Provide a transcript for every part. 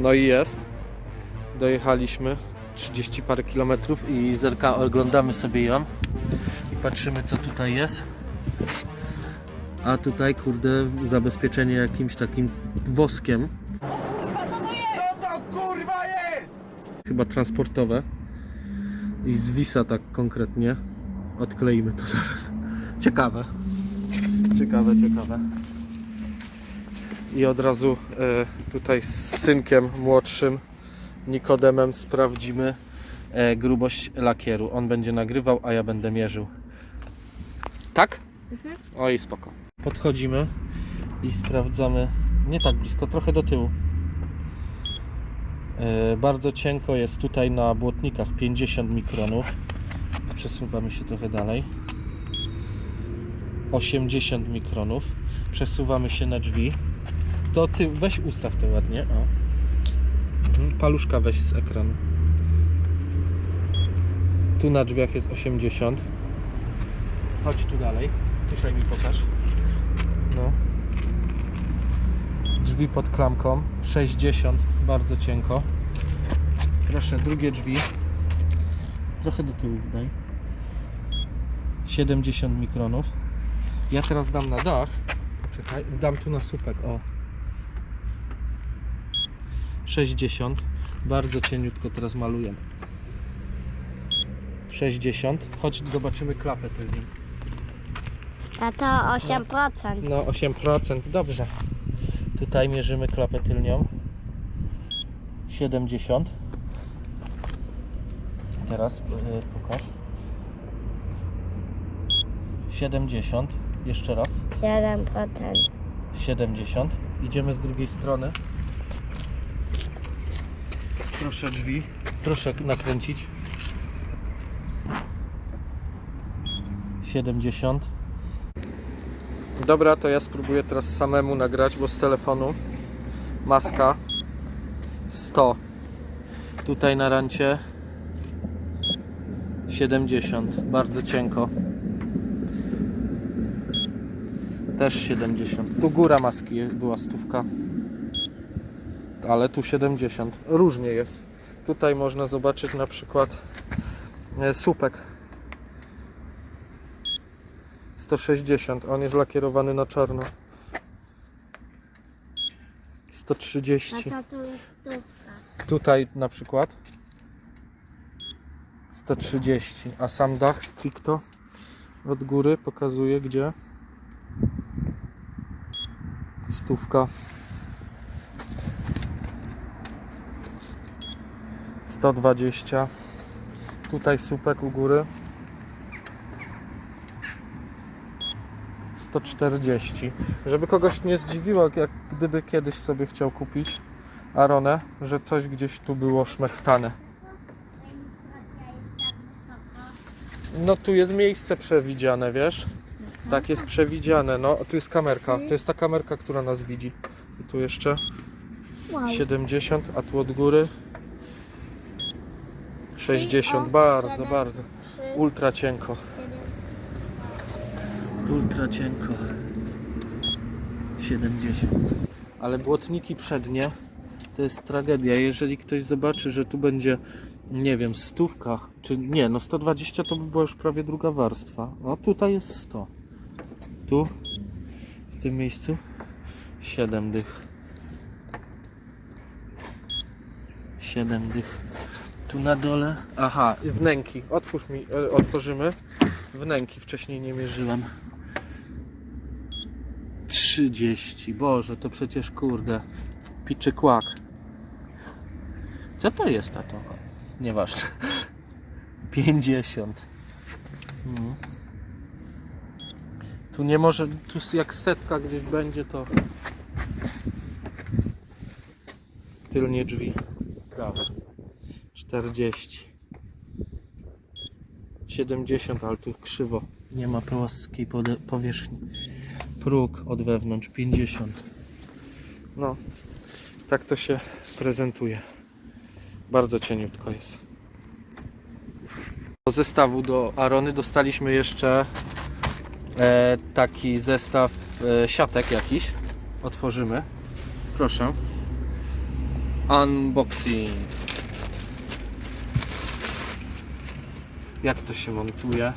No i jest. Dojechaliśmy 30 parę kilometrów i zerka oglądamy sobie ją i patrzymy co tutaj jest. A tutaj kurde zabezpieczenie jakimś takim woskiem. Chyba transportowe. I zwisa tak konkretnie. Odkleimy to zaraz. Ciekawe. Ciekawe, ciekawe. I od razu e, tutaj z synkiem młodszym Nikodemem sprawdzimy e, grubość lakieru. On będzie nagrywał, a ja będę mierzył. Tak? Oj, spoko. Podchodzimy i sprawdzamy. Nie tak blisko, trochę do tyłu. E, Bardzo cienko jest tutaj na błotnikach 50 mikronów. Przesuwamy się trochę dalej. 80 mikronów. Przesuwamy się na drzwi. To ty weź ustaw to ładnie. O. Mhm, Paluszka weź z ekranu. Tu na drzwiach jest 80. Chodź tu dalej. Tutaj mi pokaż. No. Drzwi pod klamką 60, bardzo cienko. Proszę, drugie drzwi. Trochę do tyłu daj. 70 mikronów. Ja teraz dam na dach. Poczekaj, dam tu na słupek, o. 60. Bardzo cieniutko teraz malujemy. 60. Chodź, zobaczymy klapę tylną. A to 8%. No 8%, dobrze. Tutaj mierzymy klapę tylnią. 70. Teraz yy, pokaż. 70. Jeszcze raz. 7%. 70. Idziemy z drugiej strony. Proszę drzwi. Proszę nakręcić. 70. Dobra, to ja spróbuję teraz samemu nagrać, bo z telefonu maska 100. Tutaj na rancie 70. Bardzo cienko. Też 70. Tu góra maski była stówka. Ale tu 70. Różnie jest. Tutaj można zobaczyć na przykład e, słupek 160. On jest lakierowany na czarno. 130. A to tu jest stówka. Tutaj na przykład 130, a sam dach stricto od góry pokazuje gdzie stówka 120 tutaj słupek u góry 140 żeby kogoś nie zdziwiło jak gdyby kiedyś sobie chciał kupić Aronę, że coś gdzieś tu było szmechtane. No tu jest miejsce przewidziane, wiesz? Tak jest przewidziane, no. Tu jest kamerka. To jest ta kamerka, która nas widzi. I tu jeszcze Wow. 70, a tu od góry 60. Bardzo, bardzo. Ultra cienko. Ultra cienko. 70. Ale błotniki przednie to jest tragedia. Jeżeli ktoś zobaczy, że tu będzie, nie wiem, stówka, czy nie, no 120 to by była już prawie druga warstwa. No tutaj jest 100. Tu, w tym miejscu, 7 dych. 7 dych. Tu na dole, aha, wnęki. Otwórz mi, e, otworzymy. Wnęki wcześniej nie mierzyłem. 30. Boże, to przecież kurde. Piczy kłak. Co to jest tato? Nieważne. 50. Mm. Tu nie może, tu jak setka gdzieś będzie to tylnie drzwi. Prawe. 40. 70, ale tu krzywo. Nie ma płaskiej powierzchni. Próg od wewnątrz 50. No, tak to się prezentuje. Bardzo cieniutko jest. Do zestawu do Arony dostaliśmy jeszcze e, taki zestaw e, siatek jakiś. Otworzymy. Proszę. Unboxing. Jak to się montuje?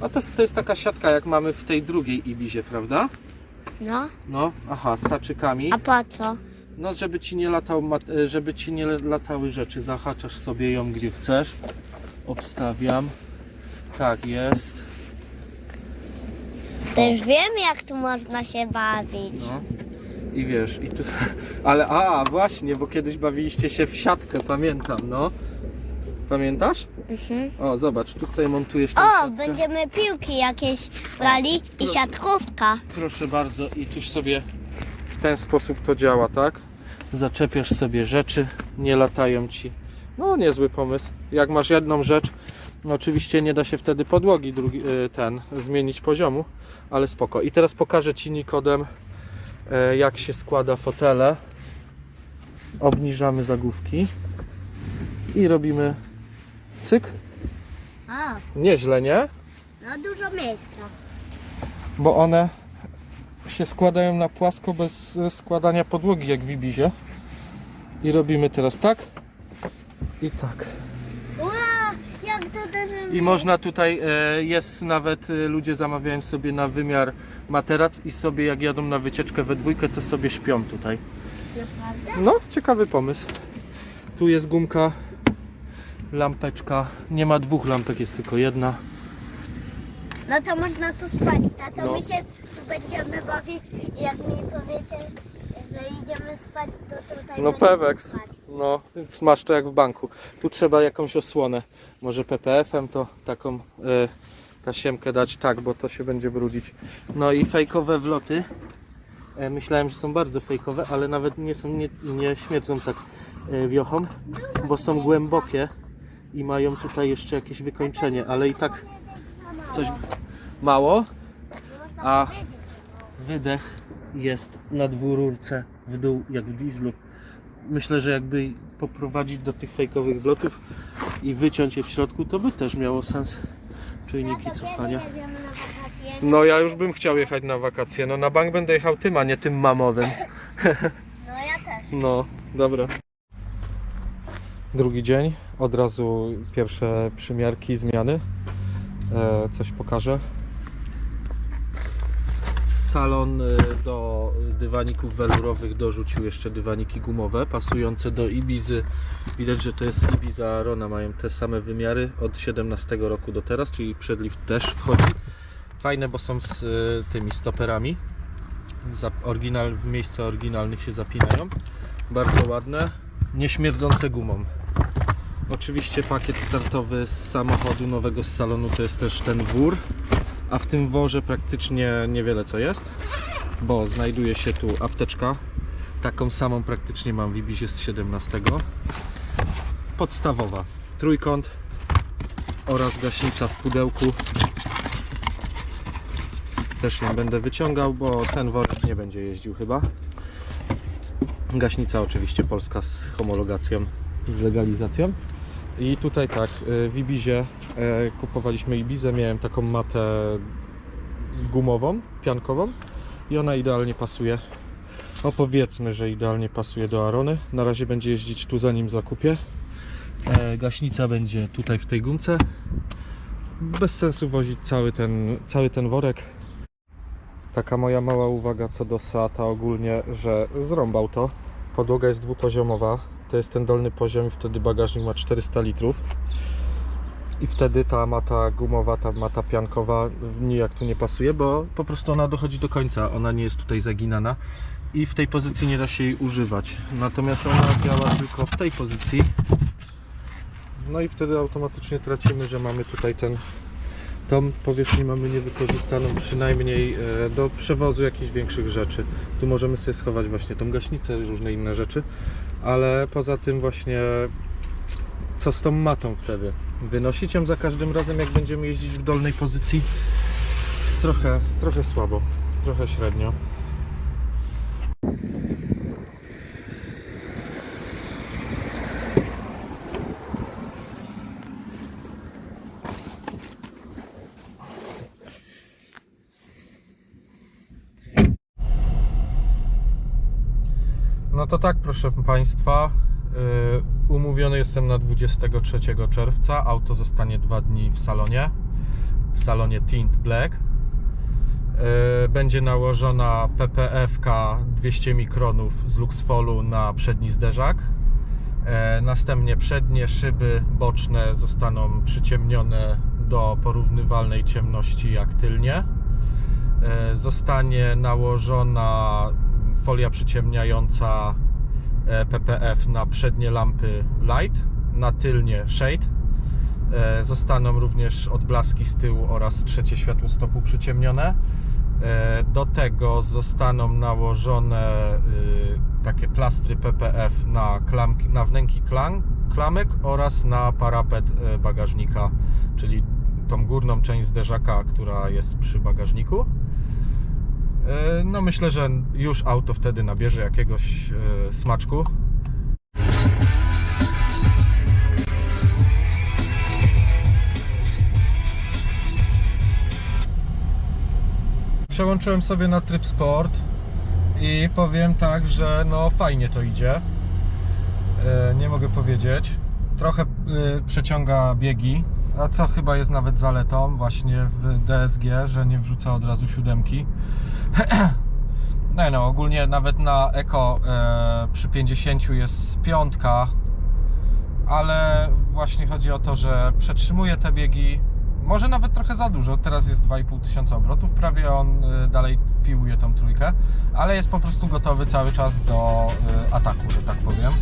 No to, jest- to jest taka siatka jak mamy w tej drugiej Ibizie, prawda? No, No, aha, z haczykami. a po co? No, żeby ci nie latał, e, żeby ci nie latały rzeczy, zahaczasz sobie ją gdzie chcesz. Obstawiam. Tak jest. Już wiem, jak tu można się bawić. No. I wiesz, i tu. Ale a, właśnie, bo kiedyś bawiliście się w siatkę, pamiętam, no. Pamiętasz? Mhm. O, zobacz, tu sobie montujesz tą O, siatkę. będziemy piłki jakieś brali i siatkówka. Proszę bardzo, i tuż sobie w ten sposób to działa, tak? Zaczepiasz sobie rzeczy, nie latają ci. No, niezły pomysł. Jak masz jedną rzecz, no oczywiście nie da się wtedy podłogi drugi, y, ten zmienić poziomu, ale spoko. I teraz pokażę ci Nikodem, e, jak się składa fotele. Obniżamy zagłówki i robimy cyk. O, Nieźle, nie? no dużo miejsca. bo one się składają na płasko bez e, składania podłogi jak w Ibizie. I robimy teraz tak i tak. Ła, jak to też... I można tutaj, e, jest nawet, e, ludzie zamawiają sobie na wymiar materac i sobie jak jadą na wycieczkę we dwójkę, to sobie śpią tutaj. Naprawdę? No, ciekawy pomysł. Tu jest gumka, lampeczka. Nie ma dwóch lampek, jest tylko jedna. No to można tu spać. Tato, No. my się tu będziemy bawić i jak mi powiecie, że idziemy spać, to tutaj No będziemy spać. No, masz to jak w banku. Tu trzeba jakąś osłonę. Może PPF-em to taką y, tasiemkę dać, tak, bo to się będzie brudzić. No i fejkowe wloty. E, myślałem, że są bardzo fejkowe, ale nawet nie są, nie, nie śmierdzą tak wiochą, bo są głębokie i mają tutaj jeszcze jakieś wykończenie, ale i tak coś mało, a wydech jest na dwururce w dół, jak w dieslu myślę, że jakby poprowadzić do tych fejkowych wlotów i wyciąć je w środku, to by też miało sens. Czujniki cofania. No ja już bym chciał jechać na wakacje. No na bank będę jechał tym, a nie tym mamowym. No ja też. No, dobra. Drugi dzień, od razu pierwsze przymiarki, zmiany. E, coś pokażę. Salon e, do dywaników welurowych dorzucił jeszcze dywaniki gumowe, pasujące do Ibizy. Widać, że to jest Ibiza Arona, mają te same wymiary od 17 roku do teraz, czyli przedlift też wchodzi. Fajne, bo są z e, tymi stoperami. Za, oryginal, w miejsca oryginalnych się zapinają. Bardzo ładne, nieśmierdzące gumą. Oczywiście pakiet startowy z samochodu nowego z salonu to jest też ten wór, a w tym worze praktycznie niewiele co jest, bo znajduje się tu apteczka. Taką samą praktycznie mam w Ibizie z 17. Podstawowa. Trójkąt oraz gaśnica w pudełku. Też ją będę wyciągał, bo ten worek nie będzie jeździł chyba. Gaśnica oczywiście polska z homologacją, z legalizacją. I tutaj tak, y, w Ibizie e, kupowaliśmy Ibizę, miałem taką matę gumową, piankową i ona idealnie pasuje. No powiedzmy, że idealnie pasuje do Arony. Na razie będzie jeździć tu zanim zakupię. E, Gaśnica będzie tutaj w tej gumce. Bez sensu wozić cały ten, cały ten worek. Taka moja mała uwaga co do Seata ogólnie, że zrąbał to. Podłoga jest dwupoziomowa. To jest ten dolny poziom i wtedy bagażnik ma 400 litrów. I wtedy ta mata gumowa, ta mata piankowa nijak tu nie pasuje, bo po prostu ona dochodzi do końca. Ona nie jest tutaj zaginana i w tej pozycji nie da się jej używać. Natomiast ona działa tylko w tej pozycji. No i wtedy automatycznie tracimy, że mamy tutaj ten tą powierzchnię mamy niewykorzystaną przynajmniej e, do przewozu jakichś większych rzeczy. Tu możemy sobie schować właśnie tą gaśnicę i różne inne rzeczy, ale poza tym właśnie co z tą matą wtedy? Wynosić ją za każdym razem jak będziemy jeździć w dolnej pozycji? Trochę, trochę słabo, trochę średnio. To tak, proszę Państwa. Yy, umówiony jestem na 23 czerwca. Auto zostanie dwa dni w salonie. W salonie Tint Black. Yy, Będzie nałożona PPF-ka 200 mikronów z Luxfolu na przedni zderzak. E, Następnie przednie szyby boczne zostaną przyciemnione do porównywalnej ciemności jak tylnie. E, Zostanie nałożona folia przyciemniająca PPF na przednie lampy light, na tylnie shade. E, Zostaną również odblaski z tyłu oraz trzecie światło stopu przyciemnione. E, Do tego zostaną nałożone y, takie plastry PPF na, klamki, na wnęki klam, klamek oraz na parapet e, bagażnika, czyli tą górną część zderzaka, która jest przy bagażniku. E, No myślę, że już auto wtedy nabierze jakiegoś e, smaczku. Przełączyłem sobie na tryb sport i powiem tak, że no fajnie to idzie. E, Nie mogę powiedzieć. Trochę przeciąga biegi, a co chyba jest nawet zaletą właśnie w DSG, że nie wrzuca od razu siódemki. No, no ogólnie nawet na Eko e, przy 50 jest piątka, ale właśnie chodzi o to, że przetrzymuje te biegi może nawet trochę za dużo. Teraz jest 2,5 tysiąca obrotów, prawie on y, dalej piłuje tą trójkę, ale jest po prostu gotowy cały czas do y, ataku, że tak powiem.